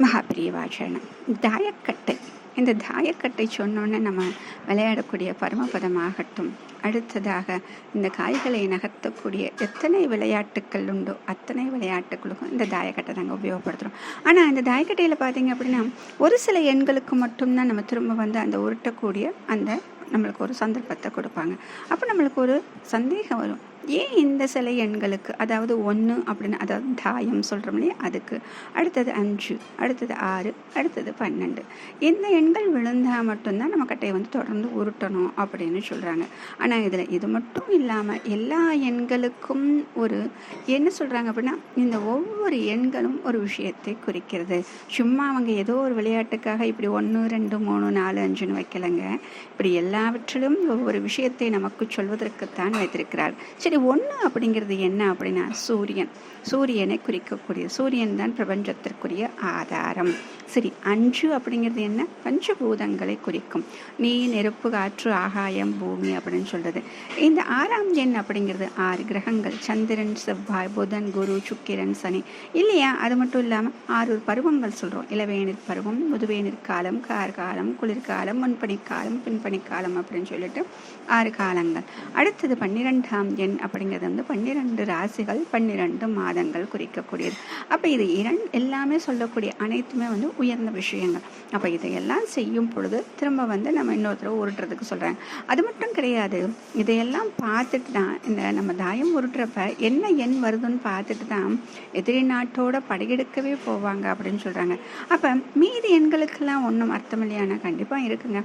மகாபிரியவாச்சரணம் தாயக்கட்டை. இந்த தாயக்கட்டை சொன்னோன்னே நம்ம விளையாடக்கூடிய பரமபதமாகட்டும் அடுத்ததாக இந்த காய்களை நகர்த்தக்கூடிய எத்தனை விளையாட்டுக்கள் உண்டோ அத்தனை விளையாட்டுகளுக்கும் இந்த தாயக்கட்டை நாங்கள் உபயோகப்படுத்துகிறோம் ஆனால் இந்த தாயக்கட்டையில் பார்த்தீங்க அப்படின்னா ஒரு சில எண்களுக்கு மட்டும்தான் நம்ம திரும்ப வந்து அந்த உருட்டக்கூடிய அந்த நம்மளுக்கு ஒரு சந்தர்ப்பத்தை கொடுப்பாங்க. அப்போ நம்மளுக்கு ஒரு சந்தேகம் வரும். ஏன் இந்த சில எண்களுக்கு அதாவது ஒன்று அப்படின்னு அதாவது தாயம் சொல்கிறோம் இல்லையா? அதுக்கு. அடுத்தது அஞ்சு அடுத்தது ஆறு அடுத்தது பன்னெண்டு. இந்த எண்கள் விழுந்தால் மட்டும்தான் நம்ம கட்டையை வந்து தொடர்ந்து உருட்டணும் அப்படின்னு சொல்கிறாங்க ஆனால் இதில் இது மட்டும் இல்லாமல் எல்லா எண்களுக்கும் ஒரு என்ன சொல்கிறாங்க அப்படின்னா இந்த ஒவ்வொரு எண்களும் ஒரு விஷயத்தை குறிக்கிறது. சும்மா அவங்க ஏதோ ஒரு விளையாட்டுக்காக இப்படி ஒன்று ரெண்டு மூணு நாலு அஞ்சுன்னு வைக்கலைங்க. இப்படி எல்லாவற்றிலும் ஒவ்வொரு விஷயத்தை நமக்கு சொல்வதற்குத்தான் வைத்திருக்கிறார். சரி ஒன்று அப்படிங்கிறது என்ன அப்படின்னா சூரியன். சூரியனை குறிக்கக்கூடிய சூரியன் தான் பிரபஞ்சத்திற்குரிய ஆதாரம். சரி அஞ்சு அப்படிங்கிறது என்ன? பஞ்சபூதங்களை குறிக்கும். நீ நெருப்பு காற்று ஆகாயம் பூமி அப்படின்னு சொல்றது. இந்த ஆறாம் எண் அப்படிங்கிறது ஆறு கிரகங்கள். சந்திரன் செவ்வாய் புதன் குரு சுக்கிரன் சனி. இல்லையா? அது மட்டும் இல்லாமல் ஆறு பருவங்கள் சொல்கிறோம் இளவேநீர் பருவம் முதுவேநீர் காலம் கார்காலம் குளிர்காலம் முன்பணிக்காலம் பின்பணிக்காலம் அப்படின்னு சொல்லிட்டு ஆறு காலங்கள். அடுத்தது பன்னிரெண்டாம் எண் அப்படிங்கிறது வந்து பன்னிரெண்டு ராசிகள் பன்னிரெண்டு மாதங்கள் குறிக்கக்கூடியது. அப்போ இது இரண்டு எல்லாமே சொல்லக்கூடிய அனைத்துமே வந்து உயர்ந்த விஷயங்கள். அப்போ இதையெல்லாம் செய்யும் பொழுது திரும்ப வந்து நம்ம இன்னொருத்தரை உருட்டுறதுக்கு சொல்கிறாங்க அது மட்டும் கிடையாது. இதையெல்லாம் பார்த்துட்டு தான் இந்த நம்ம தாயம் உருட்டுறப்ப என்ன எண் வருதுன்னு பார்த்துட்டு தான் எதிரி நாட்டோட படையெடுக்கவே போவாங்க அப்படின்னு சொல்கிறாங்க அப்போ மீதி எண்களுக்கெல்லாம் ஒன்றும் அர்த்தம் இல்லையானா கண்டிப்பாக இருக்குங்க.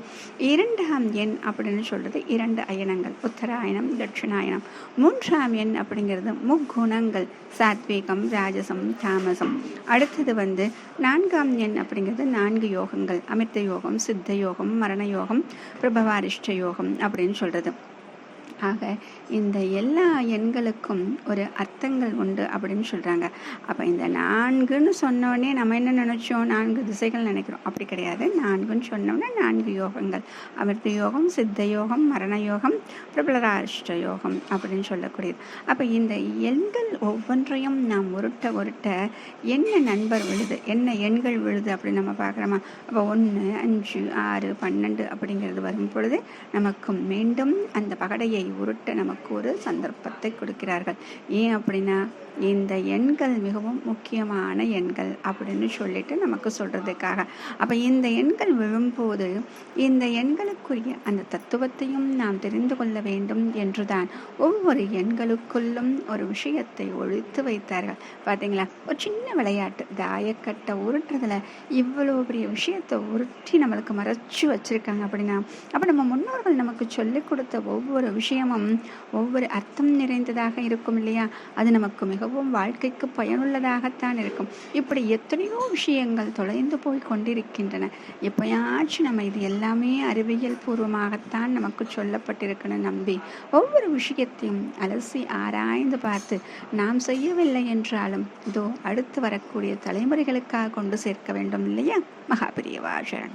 இரண்டாம் எண் அப்படின்னு சொல்கிறது இரண்டு அயனங்கள். உத்தராயணம் தட்சிணாயனம் மூன்றாம் எண் அப்படிங்கிறது முக்குணங்கள். சாத்வீகம் ராஜசம் தாமசம். அடுத்தது வந்து நான்காம் எண் அப்படிங்கிறது நான்கு யோகங்கள். அமிர்த யோகம் சித்த யோகம் மரண யோகம் பிரபவாரிஷ்ட யோகம் அப்படின்னு சொல்கிறது ஆக இந்த எல்லா எண்களுக்கும் ஒரு அர்த்தங்கள் உண்டு அப்படின்னு சொல்கிறாங்க அப்போ இந்த நான்குன்னு சொன்னோடனே நம்ம என்ன நினச்சோம்? நான்கு திசைகள் நினைக்கிறோம். அப்படி கிடையாது. நான்குன்னு சொன்னோன்னே நான்கு யோகங்கள். அமிர்த யோகம் சித்த யோகம் மரண யோகம் பிரபலராஷ்ட யோகம் அப்படின்னு சொல்லக்கூடியது. அப்போ இந்த எண்கள் ஒவ்வொன்றையும் நாம் உருட்ட உருட்ட என்ன நண்பர் விழுது? என்ன எண்கள் விழுது அப்படின்னு நம்ம பார்க்குறோமா? அப்போ ஒன்று அஞ்சு ஆறு பன்னெண்டு அப்படிங்கிறது வரும் பொழுது நமக்கு மீண்டும் அந்த பகடையை உருட்ட நமக்கு ஒரு சந்தர்ப்பத்தை கொடுக்கிறார்கள். ஏன் அப்படின்னா இந்த எண்கள் மிகவும் முக்கியமான எண்கள் அப்படின்னு சொல்லிட்டு நமக்கு சொல்கிறதுக்காக அப்போ இந்த எண்கள் விழும்போது இந்த எண்களுக்குரிய அந்த தத்துவத்தையும் நாம் தெரிந்து கொள்ள வேண்டும் என்றுதான் ஒவ்வொரு எண்களுக்குள்ளும் ஒரு விஷயத்தை ஒழித்து வைத்தார்கள். பார்த்தீங்களா ஒரு சின்ன விளையாட்டு தாயக்கட்டை உருட்டுறதுல இவ்வளோ பெரிய விஷயத்தை உருட்டி நம்மளுக்கு மறைச்சு வச்சிருக்காங்க அப்படின்னா அப்போ நம்ம முன்னோர்கள் நமக்கு சொல்லிக் கொடுத்த ஒவ்வொரு விஷயம் விஷயமும் ஒவ்வொரு அர்த்தம் நிறைந்ததாக இருக்கும் இல்லையா? அது நமக்கு மிகவும் வாழ்க்கைக்கு பயனுள்ளதாகத்தான் இருக்கும். இப்படி எத்தனையோ விஷயங்கள் தொலைந்து போய் கொண்டிருக்கின்றன. எப்பயாச்சும் நம்ம இது எல்லாமே அறிவியல் பூர்வமாகத்தான் நமக்கு சொல்லப்பட்டிருக்கணும் நம்பி. ஒவ்வொரு விஷயத்தையும் அலசி ஆராய்ந்து பார்த்து நாம் செய்யவில்லை என்றாலும் இதோ அடுத்து வரக்கூடிய தலைமுறைகளுக்காக கொண்டு சேர்க்க வேண்டும் இல்லையா? மகாபிரியவாசன்